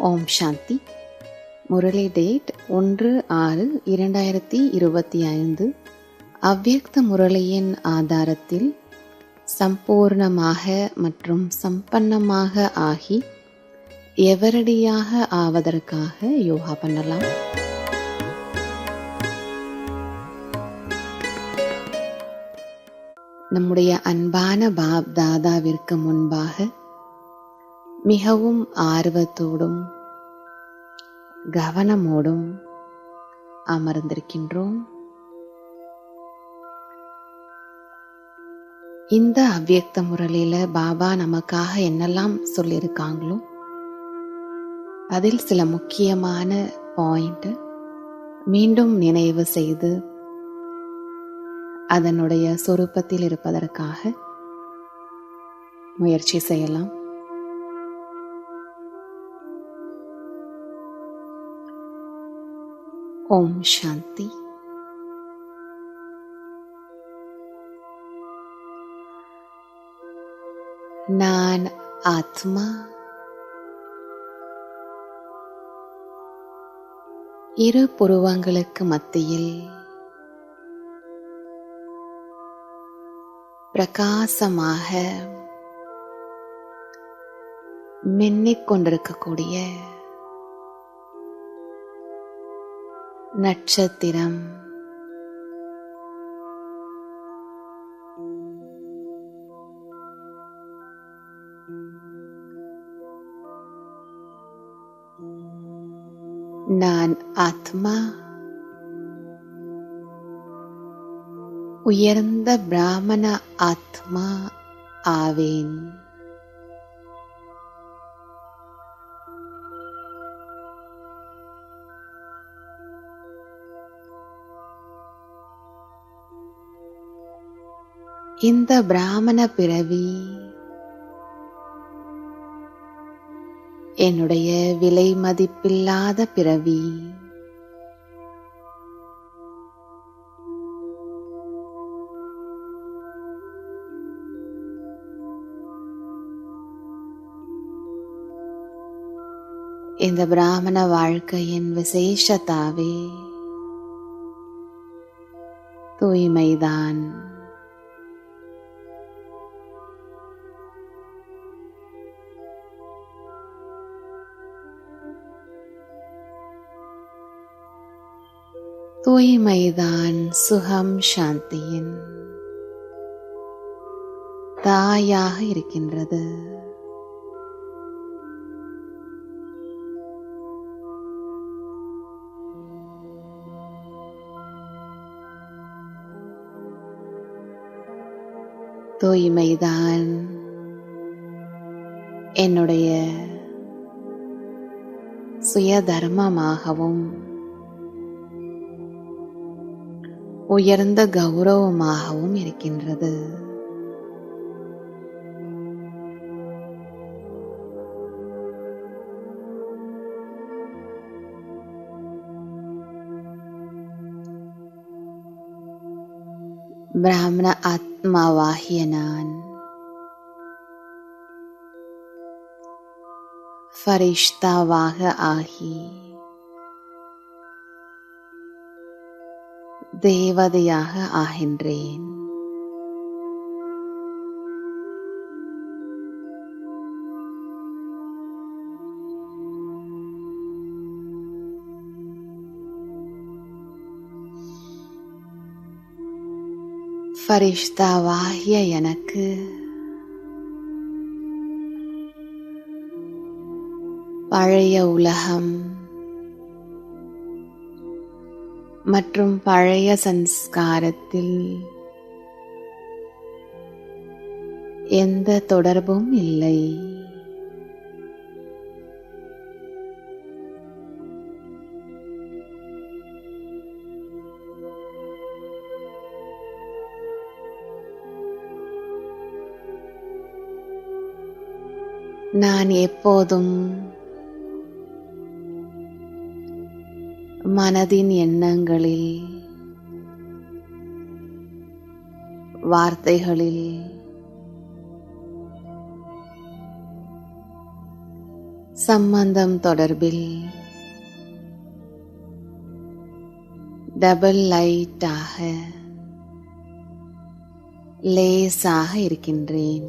ஓம் சாந்தி. Murali date ஒன்று ஆறு இரண்டாயிரத்தி இருபத்தி ஐந்து. அவ்வியக்த முரளியின் ஆதாரத்தில் சம்பூர்ணமாக மற்றும் சம்பன்னமாக ஆகி எவரடியாக ஆவதற்காக யோகா பண்ணலாம். நம்முடைய அன்பான பாப் தாதாவிற்கு முன்பாக மிகவும் ஆர்வத்தோடும் கவனமோடும் அமர்ந்திருக்கின்றோம். இந்த அவ்வியக்த முரளியில பாபா நமக்காக என்னெல்லாம் சொல்லியிருக்காங்களோ அதில் சில முக்கியமான பாயிண்ட் மீண்டும் நினைவு செய்து அதனுடைய சொரூபத்தில் இருப்பதற்காக முயற்சி செய்யலாம். ஓம் சாந்தி. நான் ஆத்மா. இரு புருவங்களுக்கு மத்தியில் பிரகாசமாக மின்னிக் கொண்டிருக்கக்கூடிய நட்சத்திரம். நான் ஆத்மா. உயர்ந்த பிராமண ஆத்மா ஆவேன். இந்த பிராமண பிறவி. என்னுடைய விலை மதிப்பில்லாத பிறவி. இந்த பிராமண வாழ்க்கையின் விசேஷத்தாவே தூய்மைதான். தூய்மைதான் சுகம் சாந்தியின் தாயாக இருக்கின்றது. தூய்மைதான் என்னுடைய சுய தர்மமாகவும் உயர்ந்த கௌரவமாகவும் இருக்கின்றது. பிராமண ஆத்மாவாகிய நான் ஃபரிஷ்தாவாக ஆகி தேவதையாக ஆகின்றேன். ஃபரிஷ்தாவாகிய எனக்கு பழைய உலகம் மற்றும் பழைய சன்ஸ்காரத்தில் எந்த தொடர்பும் இல்லை. நான் எப்போதும் மனதின் எண்ணங்களில் வார்த்தைகளில் சம்பந்தம் தொடர்பில் டபுள் லைட்டாக லேசாக இருக்கின்றேன்.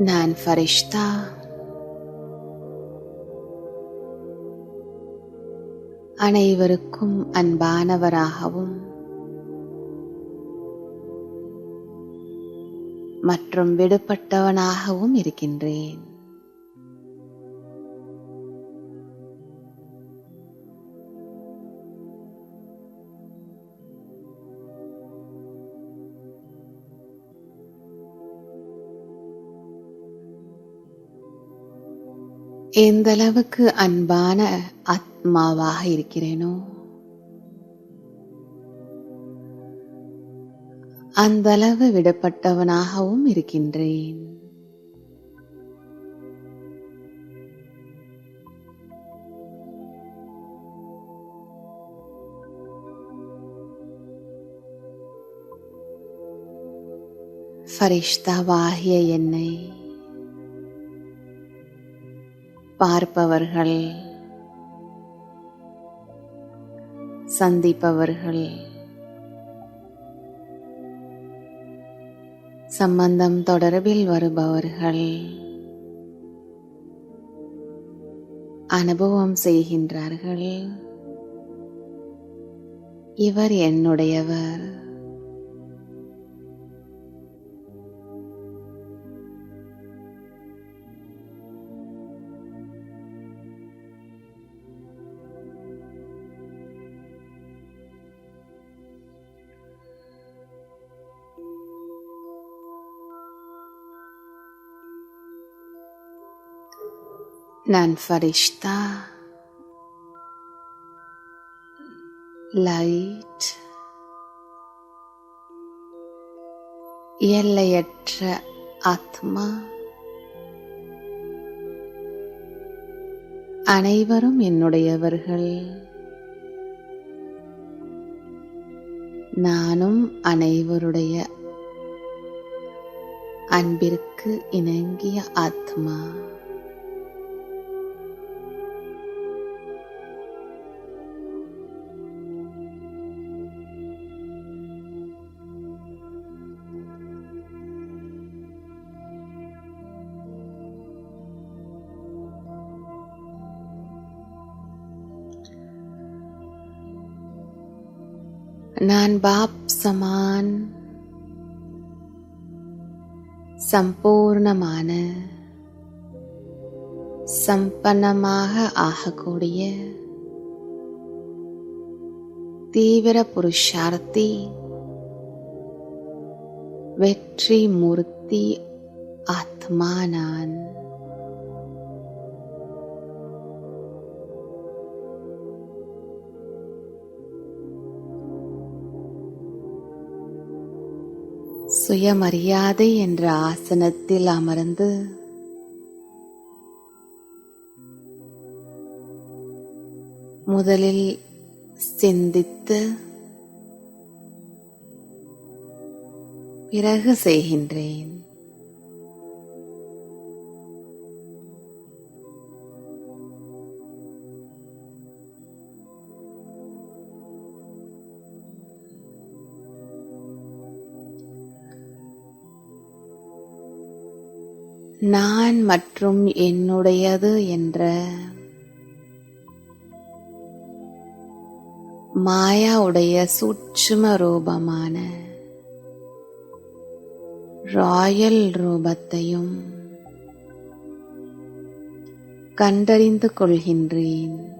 நான் ஃபரிஷ்தா? அனைவருக்கும் அன்பானவராகவும் மற்றும் விடுபட்டவனாகவும் இருக்கின்றேன். எந்த அளவுக்கு அன்பான ஆத்மாவாக இருக்கிறேனோ அந்த அளவு விடப்பட்டவனாகவும் இருக்கின்றேன். ஃபரிஷ்தாவாகிய என்னை பார்ப்பவர்கள் சந்திப்பவர்கள் சம்பந்தம் தொடர்பில் வருபவர்கள் அனுபவம் செய்கின்றார்கள். இவர் என்னுடையவர். நான் ஃபரிஷ்தா லைட் எல்லையற்ற ஆத்மா அனைவரும் என்னுடையவர்கள். நானும் அனைவருடைய அன்பிற்கு இணங்கிய ஆத்மா. நான் பாப் சமான். சம்பூர்ணமான சம்பன்னமாக ஆகக்கூடிய தீவிர புருஷார்த்தி வெற்றி மூர்த்தி ஆத்மா சுயமரியாதை என்ற ஆசனத்தில் அமர்ந்து முதலில் சிந்தித்து பிறகு செய்கின்றேன். நான் மற்றும் என்னுடையது என்ற மாயாவுடைய சூட்சும ரூபமான ராயல் ரூபத்தையும் கண்டறிந்து கொள்கின்றேன்.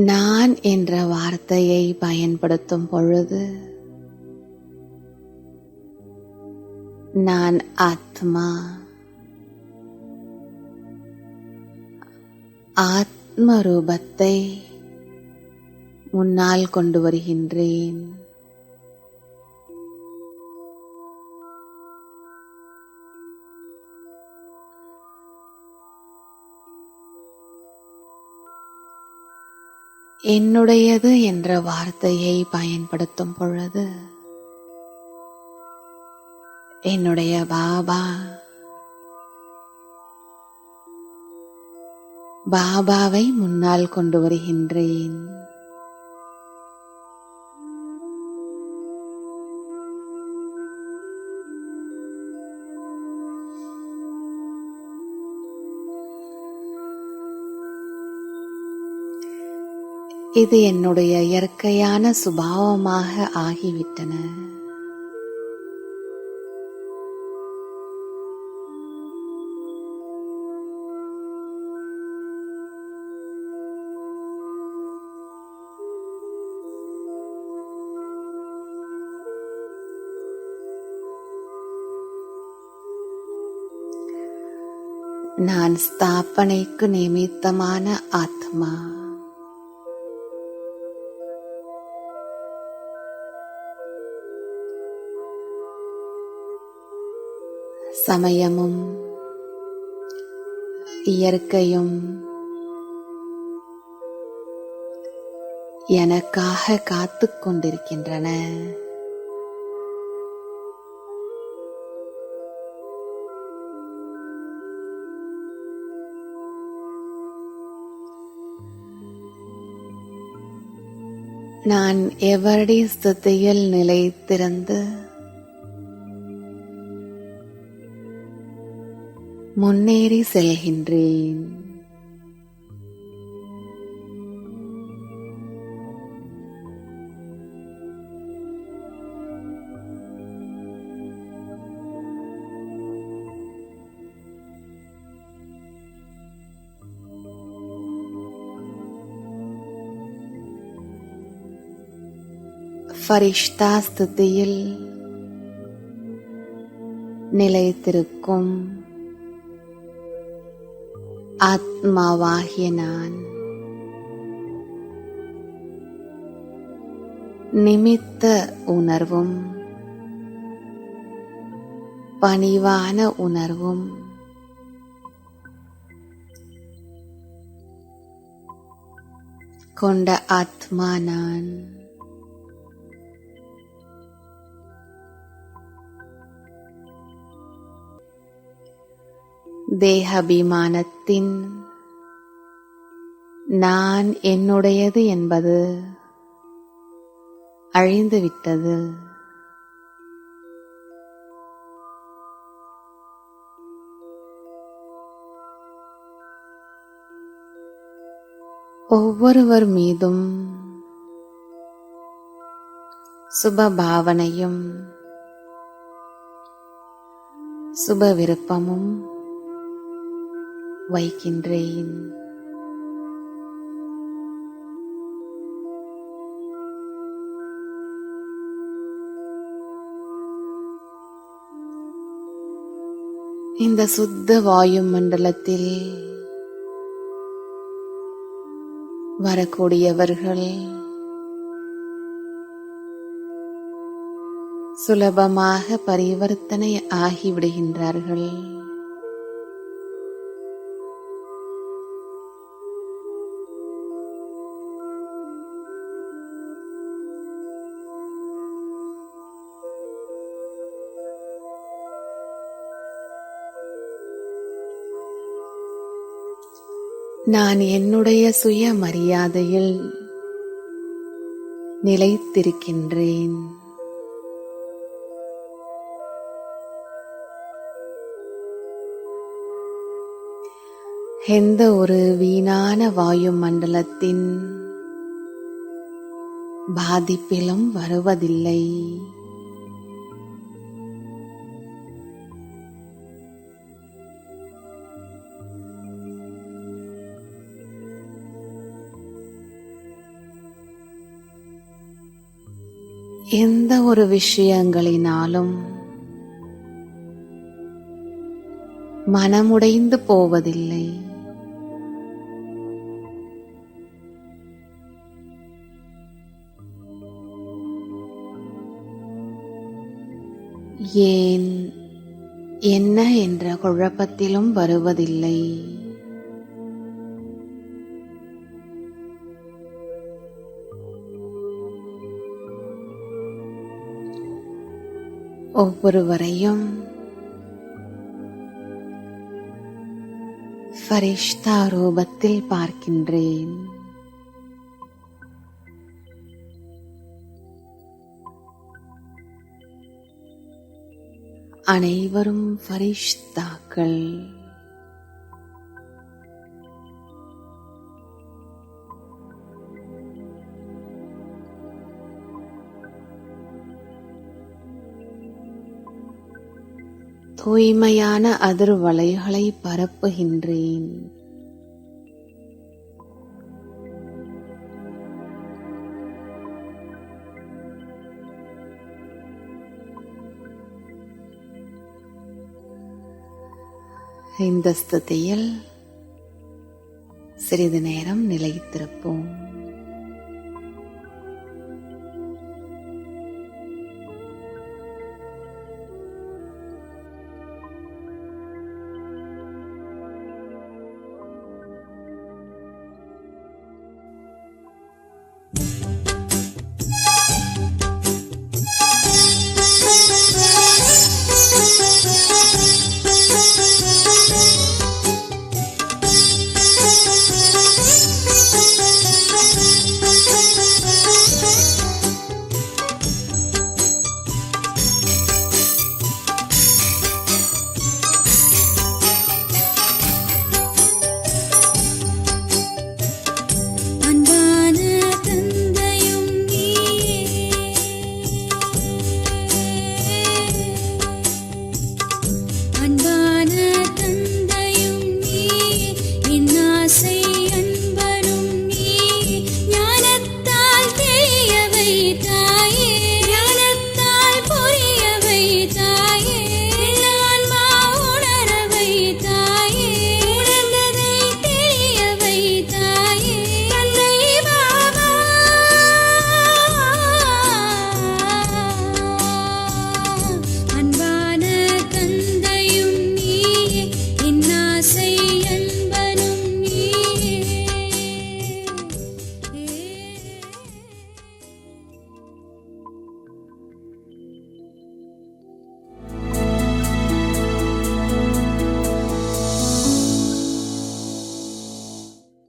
நான் என்ற வார்த்தையை பயன்படுத்தும் பொழுது நான் ஆத்மா. ஆத்ம ரூபத்தை முன்னால் கொண்டு வருகின்றேன். என்னுடையது என்ற வார்த்தையை பயன்படுத்தும் பொழுது என்னுடைய பாபா பாபாவை முன்னால் கொண்டு வருகின்றேன். இது என்னுடைய இயற்கையான சுபாவமாக ஆகிவிட்டன. நான் ஸ்தாபனைக்கு நிமித்தமான ஆத்மா. சமயமும் இயற்கையும் எனக்காக காத்துக் கொண்டிருக்கின்றன. நான் எவருடைய ஸ்துதியில் நிலைத்திருந்து முன்னேறி செல்கின்றேன். ஃபரிஷ்தா ஸ்துதியில் நிலைத்திருக்கும். ஆத்மாவாகிய நான் நிமித்த உணர்வும் பணிவான உணர்வும் கொண்ட ஆத்மா நான் தேகாபிமானத்தின் நான் என்னுடையது என்பது அழிந்துவிட்டது. ஒவ்வொருவர் மீதும் சுப பாவனையும் சுப விருப்பமும் வைக்கின்றேன். இந்த சுத்த வாயு மண்டலத்தில் வரக்கூடியவர்கள் சுலபமாக பரிவர்த்தனை ஆகிவிடுகின்றார்கள். நான் என்னுடைய சுய மரியாதையில் நிலைத்திருக்கின்றேன். எந்த ஒரு வீணான வாயு மண்டலத்தின் பாதிப்பிலும் வருவதில்லை. எந்த ஒரு விஷயங்களினாலும் மனமுடைந்து போவதில்லை. ஏன் என்ன என்ற குழப்பத்திலும் வருவதில்லை. ஒவ்வொருவரையும் ஃபரிஷ்தா ரூபத்தில் பார்க்கின்றேன். அனைவரும் ஃபரிஷ்தாக்கள். தூய்மையான அதிர்வலைகளை பரப்புகின்றேன். இந்த ஸ்துதியில் சிறிது நேரம் நிலைத்திருப்போம்.